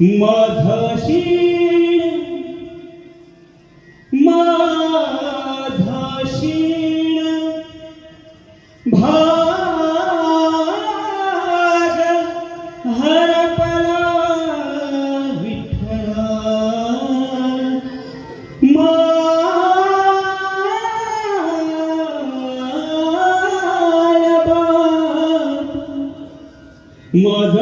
মাধাসীর মাধাসীর ভাগ হর পলা বিঠল মা মধ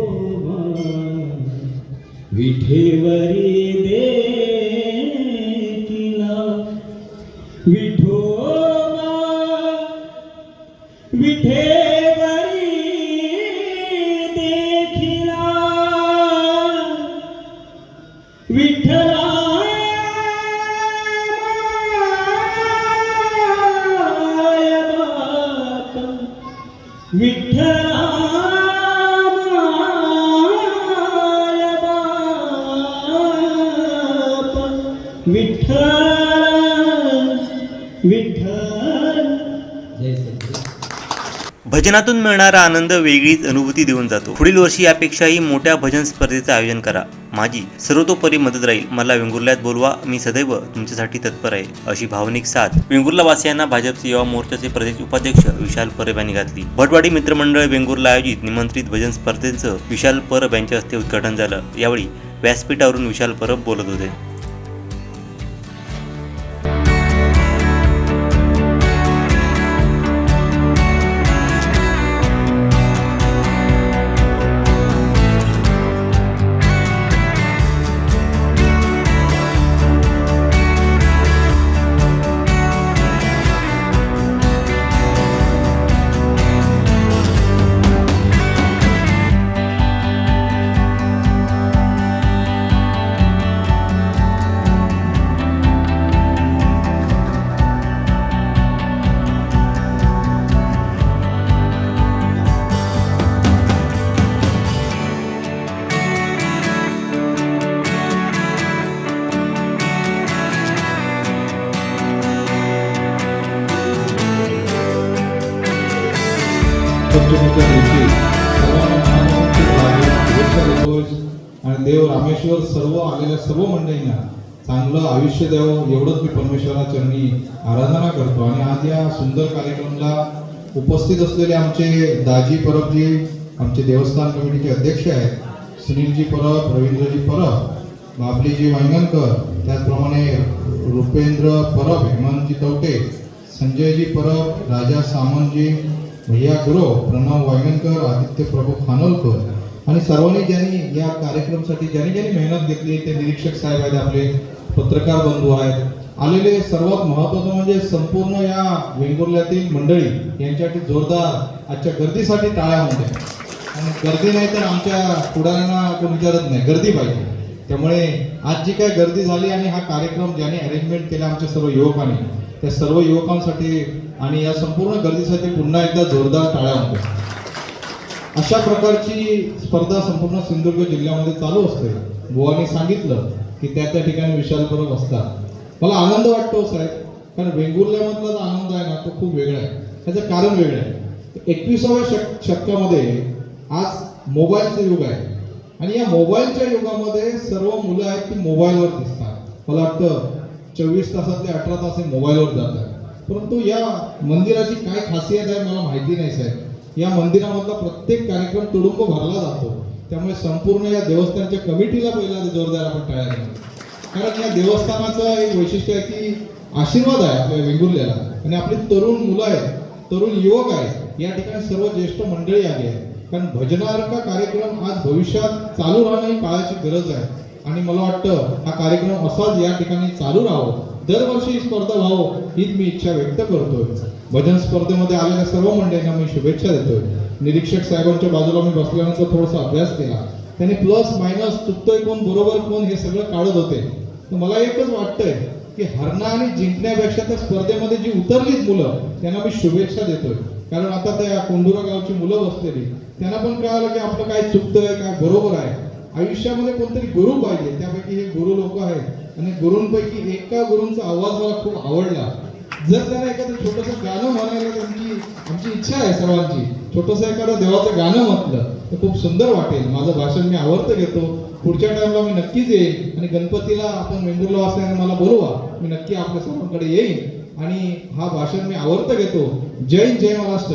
विठोबा विठेवरी देखिला विठोबा विठेवरी देखिला विठ्ठला माया भजनातून मिळणारा आनंद वेगळीच अनुभूती देऊन जातो. पुढील वर्षी यापेक्षाही मोठ्या भजन स्पर्धेचं आयोजन करा. माझी सर्वतोपरी मदत राहील. मला वेंगुर्ल्यात बोलवा. मी सदैव तुमच्यासाठी तत्पर आहे अशी भावनिक साथ वेंगुर्ला वासियांना भाजपचे युवा मोर्चाचे प्रदेश उपाध्यक्ष विशाल परब यांनी घातली. भटवाडी मित्रमंडळ वेंगुर्ला आयोजित निमंत्रित भजन स्पर्धेचं विशाल परब यांच्या हस्ते उद्घाटन झालं. यावेळी व्यासपीठावरून विशाल परब बोलत होते. शुभेच्छा आणि देव रामेश्वर सर्व आलेल्या सर्व मंडळींना चांगलं आयुष्य द्यावं एवढंच मी परमेश्वरा चरणी आराधना करतो. आणि आज या सुंदर कार्यक्रमाला उपस्थित असलेले आमचे दाजी परबजी आमचे देवस्थान कमिटीचे अध्यक्ष आहेत सुनीलजी परब रवींद्रजी परब बाबलीजी वांगणकर त्याचप्रमाणे रुपेंद्र परब हेमंतजी तवटे संजयजी परब राजा सामंतजी भैया गुरव प्रणव वांगणकर आदित्य प्रभू खानोलकर आणि सर्वांनी ज्यांनी या कार्यक्रमासाठी ज्यांनी ज्यांनी मेहनत घेतली ते निरीक्षक साहेब आहेत आपले पत्रकार बंधू आहेत. आलेले सर्वात महत्वाचं म्हणजे संपूर्ण या वेंगुर्ल्यातील मंडळी यांच्यासाठी जोरदार आजच्या गर्दीसाठी टाळ्या म्हणते आणि गर्दी नाही तर आमच्या पुढाऱ्यांना कोण विचारत नाही. गर्दी पाहिजे. त्यामुळे आज जी काय गर्दी झाली आणि हा कार्यक्रम ज्याने अरेंजमेंट केला आमच्या सर्व युवकांनी त्या सर्व युवकांसाठी आणि या संपूर्ण गर्दीसाठी पुन्हा एकदा जोरदार टाळ्या होत्या अशा प्रकारची स्पर्धा संपूर्ण सिंधुदुर्ग जिल्ह्यामध्ये चालू असते. बुवानी सांगितलं की त्या त्या ठिकाणी विशाल परब असतात. मला आनंद वाटतो हो साहेब कारण वेंगुर्ल्यामधला जो आनंद आहे ना तो खूप वेगळा आहे. त्याचं कारण वेगळं आहे. एकविसाव्या शक शतकामध्ये आज मोबाईलचं युग आहे. आणि या मोबाईलच्या युगामध्ये सर्व मुलं आहेत ती मोबाईलवर दिसतात. मला वाटतं चोवीस तासातले अठरा तास हे मोबाईलवर जातात. परंतु या मंदिराची काय खासियत आहे मला माहिती नाही साहेब. या मंदिरामधला प्रत्येक कार्यक्रम तुडुंब भरला जातो. त्यामुळे संपूर्ण या देवस्थानच्या कमिटीला पहिला जोरदार आपण टाळ्या देऊ कारण या देवस्थानाचं एक वैशिष्ट्य आहे की आशीर्वाद आहे आपल्या वेंगुर्ल्याला. आणि आपली तरुण मुलं आहेत तरुण युवक आहेत या ठिकाणी सर्व ज्येष्ठ मंडळी आली आहेत. कारण भजनार्थ कार्यक्रम आज भविष्यात चालू राहणं ही काळाची गरज आहे. आणि मला वाटतं हा कार्यक्रम असाच या ठिकाणी चालू राहावं. दरवर्षी ही स्पर्धा व्हावं हीच मी इच्छा व्यक्त करतोय. भजन स्पर्धेमध्ये आलेल्या सर्व मंडळींना मी शुभेच्छा देतोय. निरीक्षक साहेबांच्या बाजूला मी बसल्यानंतर थोडासा अभ्यास केला. त्यांनी प्लस मायनस चुकतोय कोण बरोबर कोण हे सगळं काढत होते. तर मला एकच वाटतंय की हरणं आणि जिंकण्यापेक्षा त्या स्पर्धेमध्ये जी उतरलीत मुलं त्यांना मी शुभेच्छा देतोय. कारण आता त्या कोंडुरा गावची मुलं बसलेली त्यांना पण कळालं की आपलं काय चुकतंय काय बरोबर आहे. आयुष्यामध्ये कोणतरी गुरु पाहिजे त्यापैकी हे गुरु लोक आहेत. आणि गुरूंपैकी एका गुरूंचा आवाज मला खूप आवडला. जर त्याला एखादं छोटंसं गाणं म्हणायला त्यांची आमची इच्छा आहे सर्वांची छोटंसं एखादं देवाचं गाणं म्हटलं तर खूप सुंदर वाटेल. माझं भाषण मी आवडतं घेतो. पुढच्या टाइमला मी नक्कीच येईन. आणि गणपतीला आपण वेंगुर्ला असल्याने मला बोलवा. मी नक्की आपल्या सर्वांकडे येईन. आणि हा भाषण मी आवडतं घेतो. जय हिंद, जय महाराष्ट्र.